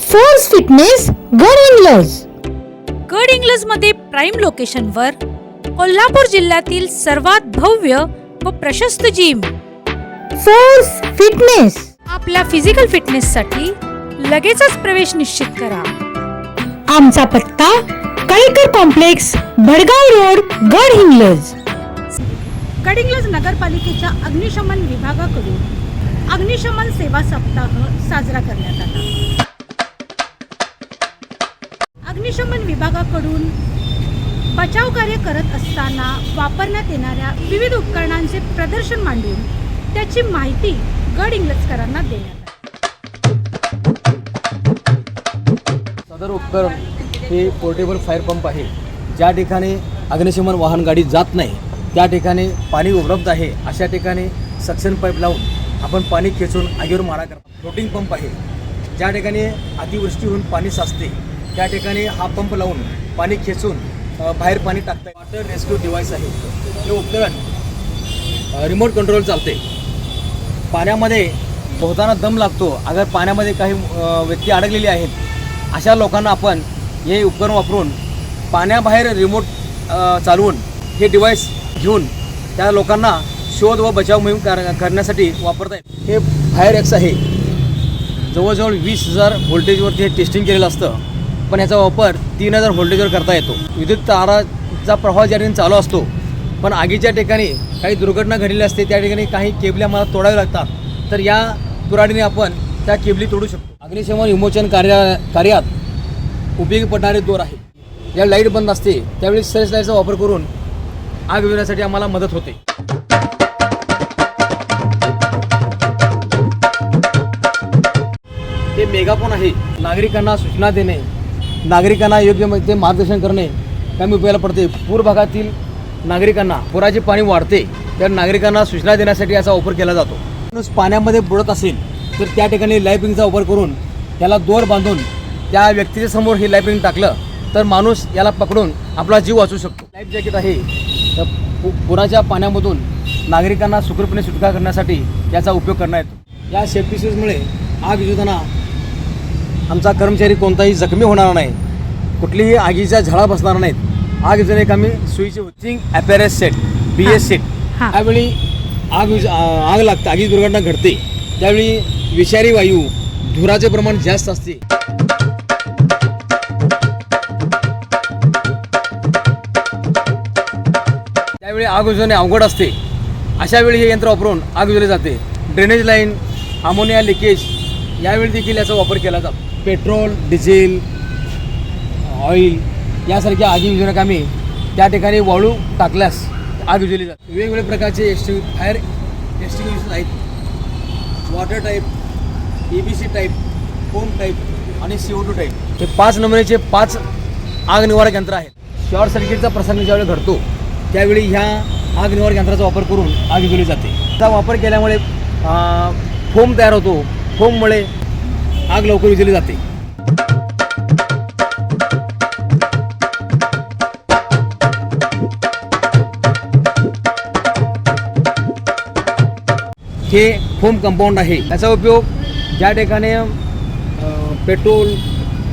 Force fitness गड इंग्लज गड इंग्लजमध्ये prime लोकेशनवर कोल्हापूर जिल्ह्यातील सर्वात भव्य व प्रशस्त जिम फोर्स फिटनेस आपल्या फिजिकल फिटनेससाठी लगेचच प्रवेश निश्चित करा. आमचा पत्ता कळीकर कॉम्प्लेक्स भडगाव रोड गड इंग्लज गडिंग्लज नगरपालिकेच्या अग्निशमन विभागाकडून अग्निशमन सेवा सप्ताह साजरा करण्यात आला. अग्निशमन विभागाकडून बचाव कार्य करत असताना वापरण्यात येणाऱ्या विविध उपकरणांचे प्रदर्शन मांडून त्याची माहिती गड इंग्लजकरांना देण्यात सदर उपकरण हे पोर्टेबल फायर पंप आहे. ज्या ठिकाणी अग्निशमन वाहन गाडी जात नाही त्या ठिकाणी पाणी उपलब्ध आहे. अशा ठिकाणी सक्शन पाईप लावून आपण पाणी खेचून आगीवर मारा करतो. फ्लोटिंग पंप आहे. ज्या ठिकाणी अतिवृष्टी होऊन पाणी साचते त्या ठिकाणी हा पंप लावून पाणी खेचून बाहेर पाणी टाकतं वॉटर रेस्क्यू डिव्हाइस आहे. हे उपकरण रिमोट कंट्रोल चालते. पाण्यामध्ये पोहताना दम लागतो. अगर पाण्यामध्ये काही व्यक्ती अडकलेली आहेत अशा लोकांना आपण हे उपकरण वापरून पाण्याबाहेर रिमोट चालवून हे डिव्हाइस घेऊन त्या लोकांना शोध व बचाव मोहीम कर करण्यासाठी वापरता येईल हे फायर एक्स आहे. जवळजवळ वीस हजार व्होल्टेजवरती हे टेस्टिंग केलेलं असतं. पण याचा वापर तीन हजार व्होल्टेजवर करता येतो. विद्युत ताराचा प्रवाह ज्या ठिकाणी चालू असतो पण आगीच्या ठिकाणी काही दुर्घटना घडलेली असते त्या ठिकाणी काही केबल्या मला तोडाव्या लागतात. तर या कुऱ्हाडीने आपण त्या केबली तोडू शकतो. अग्निशमन विमोचन कार्या कार्यात उपयोगी पडणारे दोर आहे. या लाइट बंद असते त्यावेळी सर्च लाईटचा वापर करून आग विरण्यासाठी आम्हाला मदत होते. हे मेगाफोन आहे. नागरिकांना सूचना देणे नागरिकांना योग्य ते मार्गदर्शन करणे कमी उपयोगाला पडते. पूर भागातील नागरिकांना पुराचे पाणी वाढते तर नागरिकांना सूचना देण्यासाठी याचा वापर केला जातो. माणूस पाण्यामध्ये बुडत असेल तर त्या ठिकाणी लाईफिंगचा वापर करून त्याला दोर बांधून त्या व्यक्तीच्या समोर हे लाईफिंग टाकलं तर माणूस याला पकडून आपला जीव वाचू शकतो. लाईफ जॅकेट आहे तर पुराच्या पाण्यामधून नागरिकांना सुखरूपणे सुटका करण्यासाठी याचा उपयोग करण्यात येतो. या सेफ्टी शूजमुळे आग विझवताना आमचा कर्मचारी कोणताही जखमी होणार नाही. कुठलीही आगीच्या झळा बसणार नाहीत. आग विझवणे आम्ही सुईचे होचिंग apparatus set B S set. त्यावेळी आग आग लागते आगी दुर्घटना घडते. त्यावेळी विषारी वायू धुराचे प्रमाण जास्त असते. त्यावेळी आग विझवणे अवघड असते. अशा वेळी हे यंत्र वापरून आग विझवले जाते. ड्रेनेज लाईन अमोनिया लिकेज यावेळी देखील याचा वापर केला जातो. पेट्रोल डिझेल ऑइल यासारख्या आगी विझवण्या आम्ही त्या ठिकाणी वाळू टाकल्यास आग विजवली जाते. वेगवेगळ्या प्रकारचे एक्स्टिंग फायर एक्स्टिंग्विशर्स आहेत. Water type A B C type foam type आणि सी ओ टू टाईप हे पाच नमुन्याचे पाच आग निवारक यंत्र आहेत. शॉर्ट सर्किटचा प्रसंग ज्यावेळी घडतो त्यावेळी ह्या आग निवारक यंत्राचा वापर करून आग विजली जाते. त्याचा वापर केल्यामुळे फोम तयार होतो. फोममुळे आग लवकर विझवली जाते. हे फोम कंपाऊंड आहे. याचा उपयोग ज्या ठिकाणी पेट्रोल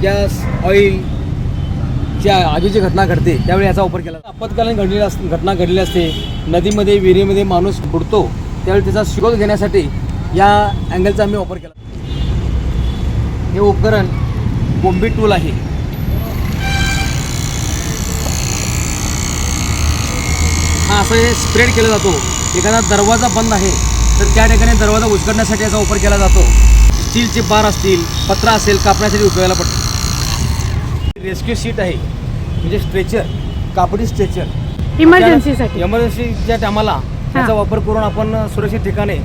गॅस ऑइल ज्या आगीची घटना घडते त्यावेळी याचा वापर केला आपत्कालीन घडलेली अस घटना घडलेली असते. नदीमध्ये विहिरीमध्ये माणूस बुडतो त्यावेळी त्याचा शोध घेण्यासाठी या अँगलचा आम्ही वापर केला. हे उपकरण कोंबी टूल आहे. हा असं हे स्प्रेड केला जातो. एखादा दरवाजा बंद आहे तर त्या ठिकाणी दरवाजा उचकडण्यासाठी याचा वापर केला जातो. स्टीलचे बार असतील पत्रा असेल कापण्यासाठी उपयोगाला पडतो रेस्क्यू सीट आहे म्हणजे स्ट्रेचर कापडी स्ट्रेचर इमर्जन्सीसाठी इमर्जन्सीच्या टायमाला त्याचा वापर करून आपण सुरक्षित ठिकाणी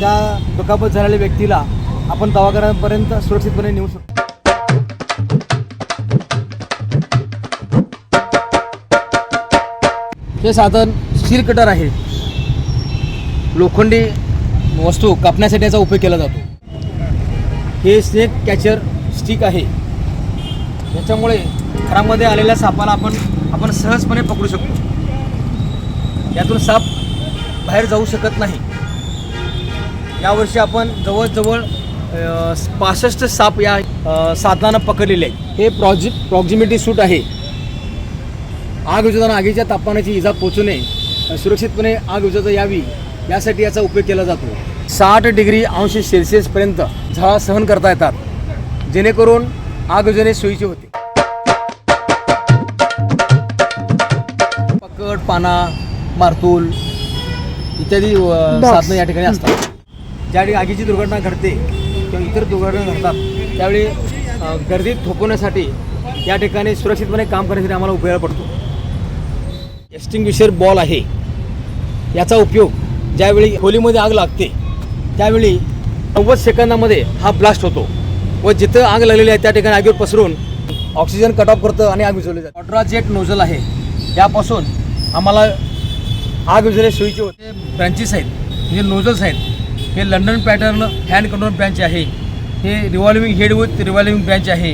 त्या दुखापत झालेल्या व्यक्तीला आपण दवाखान्यापर्यंत सुरक्षितपणे नेऊ शकतो. हे साधन स्टील कटर आहे. लोखंडी वस्तू कापण्यासाठी याचा उपयोग केला जातो. हे स्नेक कॅचर स्टिक आहे. याच्यामुळे घरामध्ये आलेल्या सापाला आपण आपण सहजपणे पकडू शकतो. यातून साप बाहेर जाऊ शकत नाही. यावर्षी आपण जवळजवळ पासष्ट साप या साधनानं पकडलेले आहेत. हे प्रॉक्झि प्रॉक्झिमिटी सूट आहे. आग विझवताना आगीच्या तापमानाची इजा पोचू नये सुरक्षितपणे आग विझवता यावी यासाठी याचा उपयोग केला जातो. साठ डिग्री अंश सेल्सिअसपर्यंत झळा सहन करता येतात जेणेकरून आग विझवणे सोयीचे होते. पकड पाना मारतूल इत्यादी साधनं या ठिकाणी असतात. ज्या ठिकाणी आगीची दुर्घटना घडते इतर दुर्घटना घडतात त्यावेळी गर्दी गर्दीत थोपवण्यासाठी या ठिकाणी सुरक्षितपणे काम करण्यासाठी आम्हाला उपयोग पडतो. एक्स्टिंग्विशर बॉल आहे. याचा उपयोग ज्यावेळी खोलीमध्ये आग लागते त्यावेळी नव्वद सेकंदामध्ये हा ब्लास्ट होतो व जिथं आग लागलेली आहे त्या ठिकाणी आगीवर पसरून ऑक्सिजन कट ऑफ करतं आणि आग विझवली जाते. ऑड्राजेट नोझल आहे. यापासून आम्हाला आग विझवणे सोयीचे होते. ब्रँचेस आहेत म्हणजे नोझल्स आहेत हे London pattern hand control branch आहे. हे revolving head with revolving branch आहे.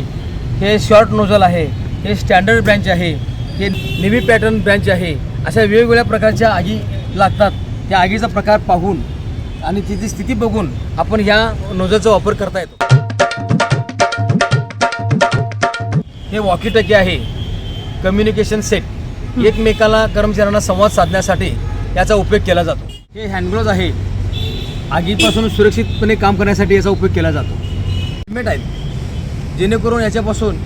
हे शॉर्ट नोझल आहे. हे स्टँडर्ड ब्रँच आहे. हे नेव्ही पॅटर्न ब्रँच आहे. अशा वेगवेगळ्या प्रकारच्या आगी लागतात. त्या आगीचा प्रकार पाहून आणि तिची स्थिती बघून आपण ह्या नोझलचा वापर करता येतो. हे वॉकी टकी आहे कम्युनिकेशन सेट एकमेकाला कर्मचाऱ्यांना संवाद साधण्यासाठी याचा उपयोग केला जातो. हे हँडग्लोव्ज आहे. आगीपासून सुरक्षितपणे काम करण्यासाठी याचा उपयोग केला जातो. हेल्मेट आहेत. जेणेकरून याच्यापासून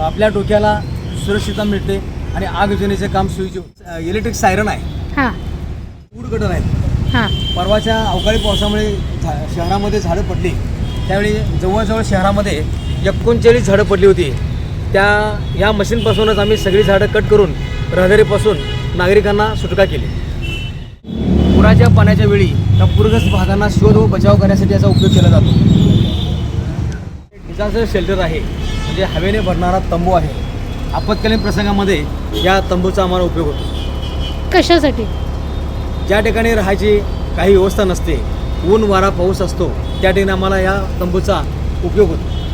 आपल्या डोक्याला सुरक्षितता मिळते आणि आग विझवण्याचे काम होते. इलेक्ट्रिक सायरन आहे. हां. फूड गटर आहेत. हां. परवाच्या अवकाळी पावसामुळे शहरामध्ये झाडं पडली. त्यावेळी जवळजवळ शहरामध्ये एकोणचाळीस झाडं पडली होती. त्या या मशीनपासूनच आम्ही सगळी झाडं कट करून रहदारीपासून नागरिकांना सुटका केली. पुराच्या पाण्याच्या वेळी त्या पूरग्रस्त भागांना शोध व बचाव करण्यासाठी याचा उपयोग केला जातो. डिझास्टर शेल्टर आहे म्हणजे हवेने भरणारा तंबू आहे. आपत्कालीन प्रसंगामध्ये या तंबूचा आम्हाला उपयोग होतो. कशासाठी? ज्या ठिकाणी राहायची काही व्यवस्था नसते ऊन वारा पाऊस असतो त्या ठिकाणी आम्हाला या तंबूचा उपयोग होतो.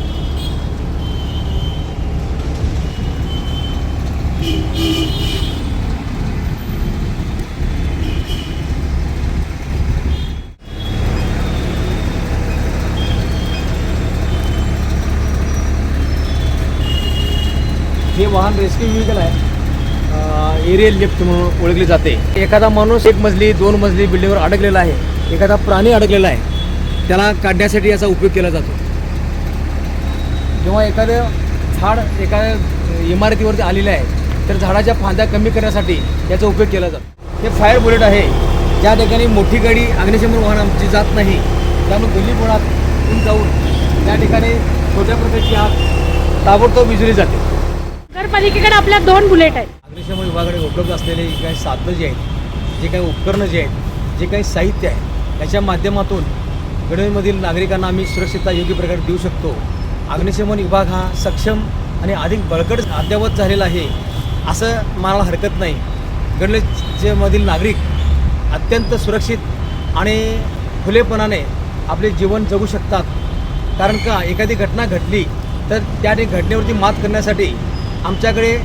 हे वाहन रेस्क्यू व्हेकल आहे एरियल लिफ्ट म्हणून ओळखली जाते. एखादा माणूस एक मजली दोन मजली बिल्डिंगवर अडकलेला आहे. एखादा प्राणी अडकलेला आहे. त्याला काढण्यासाठी याचा उपयोग केला जातो. जेव्हा एखादं झाड एखाद्या इमारतीवरती आलेलं आहे तर झाडाच्या फांद्या कमी करण्यासाठी याचा उपयोग केला जातो. हे फायर बुलेट आहे. ज्या ठिकाणी मोठी गाडी अग्निशमन वाहन आमची जात नाही त्यामुळे गल्लीबोळात जाऊन त्या ठिकाणी छोट्या प्रकारची आग ताबडतोब विजुली जाते. नगरपालिकेकडे आपल्या दोन बुलेट आहेत. अग्निशमन विभागाकडे उपलब्ध असलेले जे काही साधनं जी आहेत जे काही उपकरणं जे आहेत जे काही साहित्य आहे याच्या माध्यमातून गणवेमधील नागरिकांना आम्ही सुरक्षितता योग्य प्रकारे देऊ शकतो. अग्निशमन विभाग हा सक्षम आणि अधिक बळकट अद्ययावत झालेला आहे असं मला हरकत नाही. गडलेचे मधील नागरिक अत्यंत सुरक्षित आणि खुलेपणाने आपले जीवन जगू शकतात. कारण का एखादी घटना घडली तर त्या घटनेवरती मात करण्यासाठी आमच्याकडे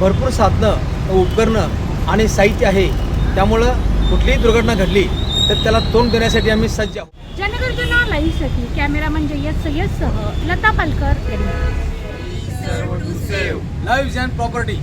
भरपूर साधनं उपकरणं आणि साहित्य आहे. त्यामुळं कुठलीही दुर्घटना घडली तर त्याला तोंड देण्यासाठी आम्ही सज्ज आहोत. जनगर्जना लाईव्हसाठी कॅमेरामन जय्यद सय्यदसह लता पालकर यांनी. Live and property